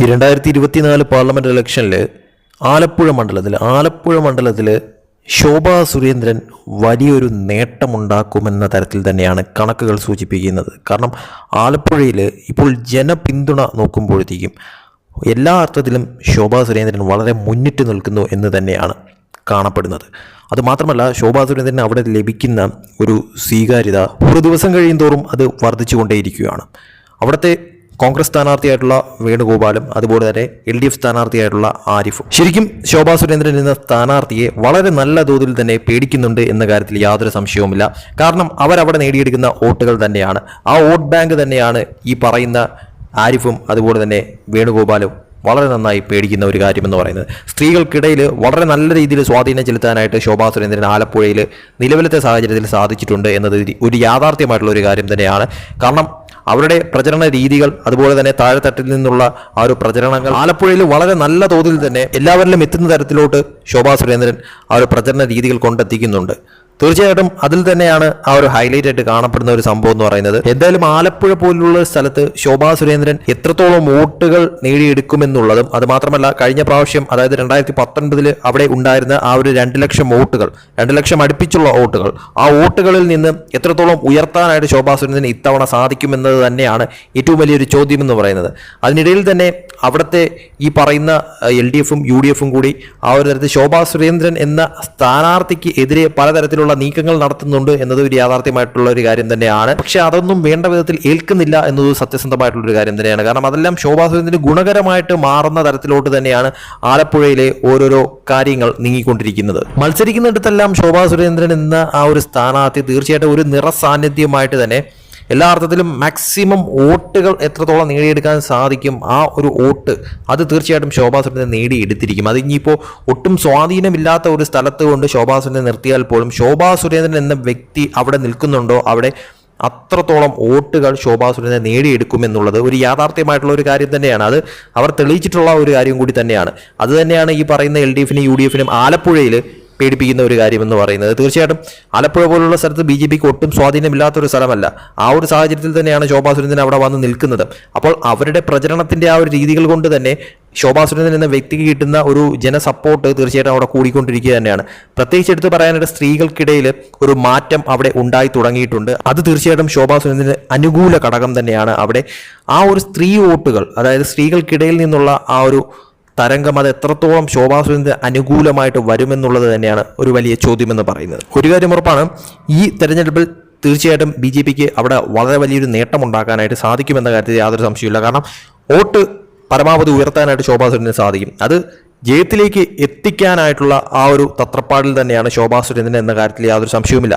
ഈ രണ്ടായിരത്തി ഇരുപത്തിനാല് പാർലമെന്റ് ഇലക്ഷനിൽ ആലപ്പുഴ മണ്ഡലത്തിൽ ആലപ്പുഴ മണ്ഡലത്തിൽ ശോഭാ സുരേന്ദ്രൻ വലിയൊരു നേട്ടമുണ്ടാക്കുമെന്ന തരത്തിൽ തന്നെയാണ് കണക്കുകൾ സൂചിപ്പിക്കുന്നത്. കാരണം ആലപ്പുഴയിൽ ഇപ്പോൾ ജനപിന്തുണ നോക്കുമ്പോഴത്തേക്കും എല്ലാ അർത്ഥത്തിലും ശോഭാ സുരേന്ദ്രൻ വളരെ മുന്നിട്ട് നിൽക്കുന്നു എന്ന് തന്നെയാണ് കാണപ്പെടുന്നത്. അതുമാത്രമല്ല ശോഭാ സുരേന്ദ്രന് അവിടെ ലഭിക്കുന്ന ഒരു സ്വീകാര്യത ഒരു ദിവസം കഴിയും തോറും അത് വർദ്ധിച്ചുകൊണ്ടേയിരിക്കുകയാണ്. അവിടുത്തെ കോൺഗ്രസ് സ്ഥാനാർത്ഥിയായിട്ടുള്ള വേണുഗോപാലും അതുപോലെ തന്നെ എൽ ഡി എഫ് സ്ഥാനാർത്ഥിയായിട്ടുള്ള ആരിഫും. ശരിക്കും ശോഭാ സുരേന്ദ്രൻ എന്ന സ്ഥാനാർത്ഥിയെ വളരെ നല്ല തോതിൽ തന്നെ പേടിക്കുന്നുണ്ട് എന്ന കാര്യത്തിൽ യാതൊരു സംശയവുമില്ല. കാരണം അവരവിടെ നേടിയെടുക്കുന്ന വോട്ടുകൾ തന്നെയാണ്. ആ വോട്ട് ബാങ്ക് തന്നെയാണ് ഈ പറയുന്ന ആരിഫും അതുപോലെ തന്നെ വേണുഗോപാലും വളരെ നന്നായി പേടിക്കുന്ന ഒരു കാര്യമെന്ന് പറയുന്നത്. സ്ത്രീകൾക്കിടയിൽ വളരെ നല്ല രീതിയിൽ സ്വാധീനം ചെലുത്താനായിട്ട് ശോഭാ സുരേന്ദ്രൻ ആലപ്പുഴയിൽ നിലവിലത്തെ സാഹചര്യത്തിൽ സാധിച്ചിട്ടുണ്ട് എന്നത് ഒരു യാഥാർത്ഥ്യമായിട്ടുള്ള ഒരു കാര്യം തന്നെയാണ്. കാരണം അവരുടെ പ്രചരണ രീതികൾ അതുപോലെ തന്നെ താഴെത്തട്ടിൽ നിന്നുള്ള ആ ഒരു പ്രചരണങ്ങൾ. ആലപ്പുഴയിൽ വളരെ നല്ല തോതിൽ തന്നെ എല്ലാവരിലും എത്തുന്ന തരത്തിലോട്ട് ശോഭാ സുരേന്ദ്രൻ ആ ഒരു പ്രചരണ രീതികൾ കൊണ്ടെത്തിക്കുന്നുണ്ട്. തീർച്ചയായിട്ടും അതിൽ തന്നെയാണ് ആ ഒരു ഹൈലൈറ്റ് ആയിട്ട് കാണപ്പെടുന്ന ഒരു സംഭവം എന്ന് പറയുന്നത്. എന്തായാലും ആലപ്പുഴ പോലുള്ള സ്ഥലത്ത് ശോഭാ സുരേന്ദ്രൻ എത്രത്തോളം വോട്ടുകൾ നേടിയെടുക്കുമെന്നുള്ളതും അത് മാത്രമല്ല കഴിഞ്ഞ പ്രാവശ്യം അതായത് രണ്ടായിരത്തി പത്തൊൻപതിൽ അവിടെ ഉണ്ടായിരുന്ന ആ ഒരു രണ്ട് ലക്ഷം വോട്ടുകൾ രണ്ട് ലക്ഷം അടുപ്പിച്ചുള്ള വോട്ടുകൾ ആ വോട്ടുകളിൽ നിന്ന് എത്രത്തോളം ഉയർത്താനായിട്ട് ശോഭാ സുരേന്ദ്രൻ ഇത്തവണ സാധിക്കുമെന്നത് തന്നെയാണ് ഏറ്റവും വലിയൊരു ചോദ്യം എന്ന് പറയുന്നത്. അതിനിടയിൽ തന്നെ അവിടുത്തെ ഈ പറയുന്ന എൽ ഡി എഫും യു ഡി എഫും കൂടി ആ ഒരു തരത്തിൽ ശോഭാ സുരേന്ദ്രൻ എന്ന സ്ഥാനാർത്ഥിക്ക് എതിരെ പലതരത്തിലുള്ള നീക്കങ്ങൾ നടത്തുന്നുണ്ട് എന്നത് ഒരു യാഥാർത്ഥ്യമായിട്ടുള്ള ഒരു കാര്യം തന്നെയാണ്. പക്ഷെ അതൊന്നും വേണ്ട വിധത്തിൽ ഏൽക്കുന്നില്ല എന്നത് സത്യസന്ധമായിട്ടുള്ള ഒരു കാര്യം തന്നെയാണ്. കാരണം അതെല്ലാം ശോഭാ സുരേന്ദ്രന് ഗുണകരമായിട്ട് മാറുന്ന തരത്തിലോട്ട് തന്നെയാണ് ആലപ്പുഴയിലെ ഓരോരോ കാര്യങ്ങൾ നീങ്ങിക്കൊണ്ടിരിക്കുന്നത്. മത്സരിക്കുന്നിടത്തെല്ലാം ശോഭാ സുരേന്ദ്രൻ എന്ന ആ ഒരു സ്ഥാനാർത്ഥി തീർച്ചയായിട്ടും ഒരു നിറസാന്നിധ്യമായിട്ട് തന്നെ എല്ലാ അർത്ഥത്തിലും മാക്സിമം വോട്ടുകൾ എത്രത്തോളം നേടിയെടുക്കാൻ സാധിക്കും ആ ഒരു വോട്ട് അത് തീർച്ചയായിട്ടും ശോഭാ സുരേന്ദ്രൻ നേടിയെടുത്തിരിക്കും. അത് ഇനിയിപ്പോൾ ഒട്ടും സ്വാധീനമില്ലാത്ത ഒരു സ്ഥലത്ത് കൊണ്ട് ശോഭാ സുരേന്ദ്രൻ നിർത്തിയാൽ പോലും ശോഭാ സുരേന്ദ്രൻ എന്ന വ്യക്തി അവിടെ നിൽക്കുന്നുണ്ടോ? അവിടെ അത്രത്തോളം വോട്ടുകൾ ശോഭാ സുരേന്ദ്രൻ നേടിയെടുക്കുമെന്നുള്ളത് ഒരു യാഥാർത്ഥ്യമായിട്ടുള്ള ഒരു കാര്യം തന്നെയാണ്. അത് അവർ തെളിയിച്ചിട്ടുള്ള ഒരു കാര്യം കൂടി തന്നെയാണ്. അത് തന്നെയാണ് ഈ പറയുന്ന എൽ ഡി എഫിനും യു ഡി എഫിനും ആലപ്പുഴയിൽ പേടിപ്പിക്കുന്ന ഒരു കാര്യമെന്ന് പറയുന്നത്. തീർച്ചയായിട്ടും ആലപ്പുഴ പോലുള്ള സ്ഥലത്ത് ബി ജെ പിക്ക് ഒട്ടും സ്വാധീനമില്ലാത്തൊരു സ്ഥലമല്ല. ആ ഒരു സാഹചര്യത്തിൽ തന്നെയാണ് ശോഭാ സുരേന്ദ്രൻ അവിടെ വന്ന് നിൽക്കുന്നത്. അപ്പോൾ അവരുടെ പ്രചരണത്തിന്റെ ആ ഒരു രീതികൾ കൊണ്ട് തന്നെ ശോഭാ സുരേന്ദ്രൻ എന്ന വ്യക്തിക്ക് കിട്ടുന്ന ഒരു ജനസപ്പോർട്ട് തീർച്ചയായിട്ടും അവിടെ കൂടിക്കൊണ്ടിരിക്കുക തന്നെയാണ്. പ്രത്യേകിച്ച് എടുത്ത് പറയാനായിട്ട് സ്ത്രീകൾക്കിടയിൽ ഒരു മാറ്റം അവിടെ ഉണ്ടായി തുടങ്ങിയിട്ടുണ്ട്. അത് തീർച്ചയായിട്ടും ശോഭാ സുരേന്ദ്രന് അനുകൂല ഘടകം തന്നെയാണ് അവിടെ. ആ ഒരു സ്ത്രീ വോട്ടുകൾ അതായത് സ്ത്രീകൾക്കിടയിൽ നിന്നുള്ള ആ ഒരു തരംഗം അത് എത്രത്തോളം ശോഭാ അനുകൂലമായിട്ട് വരുമെന്നുള്ളത് തന്നെയാണ് ഒരു വലിയ ചോദ്യമെന്ന് പറയുന്നത്. ഒരു കാര്യം ഉറപ്പാണ് ഈ തെരഞ്ഞെടുപ്പിൽ തീർച്ചയായിട്ടും ബി ജെ പിക്ക് അവിടെ വളരെ വലിയൊരു നേട്ടം ഉണ്ടാക്കാനായിട്ട് സാധിക്കുമെന്ന കാര്യത്തിൽ യാതൊരു സംശയമില്ല കാരണം വോട്ട് പരമാവധി ഉയർത്താനായിട്ട് ശോഭാ സുരേന്ദ്രന് സാധിക്കും. അത് ജയത്തിലേക്ക് എത്തിക്കാനായിട്ടുള്ള ആ ഒരു തത്രപ്പാടിൽ തന്നെയാണ് ശോഭാ സുരേന്ദ്രൻ എന്ന കാര്യത്തിൽ യാതൊരു സംശയവുമില്ല.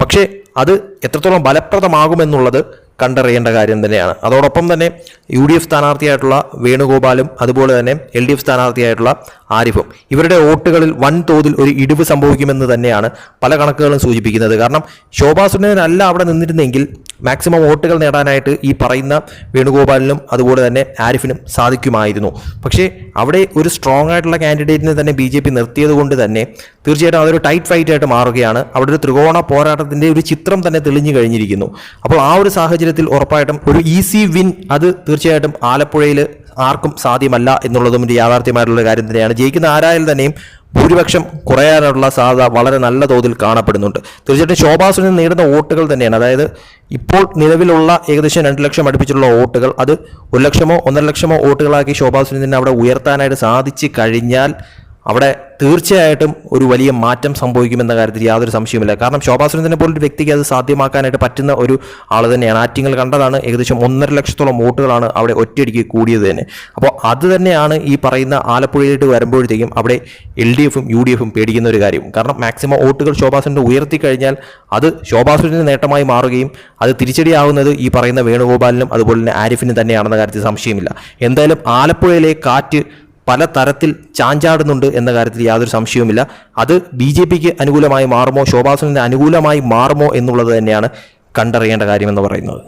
പക്ഷേ അത് എത്രത്തോളം ഫലപ്രദമാകുമെന്നുള്ളത് കണ്ടറിയേണ്ട കാര്യം തന്നെയാണ്. അതോടൊപ്പം തന്നെ യു ഡി എഫ് സ്ഥാനാർത്ഥിയായിട്ടുള്ള വേണുഗോപാലും അതുപോലെ തന്നെ എൽ ഡി എഫ് സ്ഥാനാർത്ഥിയായിട്ടുള്ള ആരിഫും. ഇവരുടെ വോട്ടുകളിൽ വൻ തോതിൽ ഒരു ഇടിവ് സംഭവിക്കുമെന്ന് തന്നെയാണ് പല കണക്കുകളും സൂചിപ്പിക്കുന്നത്. കാരണം ശോഭാ സുരേന്ദ്രനല്ല അവിടെ നിന്നിരുന്നെങ്കിൽ മാക്സിമം വോട്ടുകൾ നേടാനായിട്ട് ഈ പറയുന്ന വേണുഗോപാലിനും അതുപോലെ തന്നെ ആരിഫിനും സാധിക്കുമായിരുന്നു. പക്ഷേ അവിടെ ഒരു സ്ട്രോങ് ആയിട്ടുള്ള കാൻഡിഡേറ്റിനെ തന്നെ ബി ജെ പി നിർത്തിയത് കൊണ്ട് തന്നെ തീർച്ചയായിട്ടും അതൊരു ടൈറ്റ് ഫൈറ്റ് ആയിട്ട് മാറുകയാണ്. അവിടെ ഒരു ത്രികോണ പോരാട്ടത്തിന്റെ ഒരു ചിത്രം തന്നെ തെളിഞ്ഞു കഴിഞ്ഞിരിക്കുന്നു. അപ്പോൾ ആ ഒരു സാഹചര്യത്തിൽ ഉറപ്പായിട്ടും ഒരു ഈസി വിൻ അത് തീർച്ചയായിട്ടും ആലപ്പുഴയിൽ ആർക്കും സാധ്യമല്ല എന്നുള്ളതും ഒരു യാഥാർത്ഥ്യമായിട്ടുള്ള കാര്യം തന്നെയാണ്. ജയിക്കുന്ന ആരായാലും തന്നെയും ഭൂരിപക്ഷം കുറയാനുള്ള സാധ്യത വളരെ നല്ല തോതിൽ കാണപ്പെടുന്നുണ്ട്. തീർച്ചയായിട്ടും ശോഭാ സുരേന്ദ്രൻ നേടുന്ന വോട്ടുകൾ തന്നെയാണ്. അതായത് ഇപ്പോൾ നിലവിലുള്ള ഏകദേശം രണ്ട് ലക്ഷം അടുപ്പിച്ചുള്ള വോട്ടുകൾ അത് ഒരു ലക്ഷമോ ഒന്നര ലക്ഷമോ വോട്ടുകളാക്കി ശോഭാ സുരേന്ദ്രനെ അവിടെ ഉയർത്താനായിട്ട് സാധിച്ചു കഴിഞ്ഞാൽ അവിടെ തീർച്ചയായിട്ടും ഒരു വലിയ മാറ്റം സംഭവിക്കുമെന്ന കാര്യത്തിൽ യാതൊരു സംശയവുമില്ല. കാരണം ശോഭാ സുരേന്ദ്രനെ പോലൊരു വ്യക്തിക്ക് അത് സാധ്യമാക്കാനായിട്ട് പറ്റുന്ന ഒരു ആൾ തന്നെയാണ്. ആറ്റിങ്ങൾ കണ്ടതാണ് ഏകദേശം ഒന്നര ലക്ഷത്തോളം വോട്ടുകളാണ് അവിടെ ഒറ്റയടിക്ക് കൂടിയത് തന്നെ. അപ്പോൾ അത് തന്നെയാണ് ഈ പറയുന്ന ആലപ്പുഴയിലേക്ക് വരുമ്പോഴത്തേക്കും അവിടെ എൽ ഡി എഫും യു ഡി എഫും പേടിക്കുന്ന ഒരു കാര്യം. കാരണം മാക്സിമം വോട്ടുകൾ ശോഭാ സുരേന്ദ്രൻ ഉയർത്തി കഴിഞ്ഞാൽ അത് ശോഭാ സുരേന്ദ്രന് നേട്ടമായി മാറുകയും അത് തിരിച്ചടിയാവുന്നത് ഈ പറയുന്ന വേണുഗോപാലിനും അതുപോലെ തന്നെ ആരിഫിനും തന്നെയാണെന്ന കാര്യത്തിൽ സംശയമില്ല. എന്തായാലും ആലപ്പുഴയിലെ കാറ്റ് പല തരത്തിൽ ചാഞ്ചാടുന്നുണ്ട് എന്ന കാര്യത്തിൽ യാതൊരു സംശയവുമില്ല. അത് ബി ജെ പിക്ക് അനുകൂലമായി മാറുമോ? ശോഭാസുരന് അനുകൂലമായി മാറുമോ എന്നുള്ളത് തന്നെയാണ് കണ്ടറിയേണ്ട കാര്യമെന്ന് പറയുന്നത്.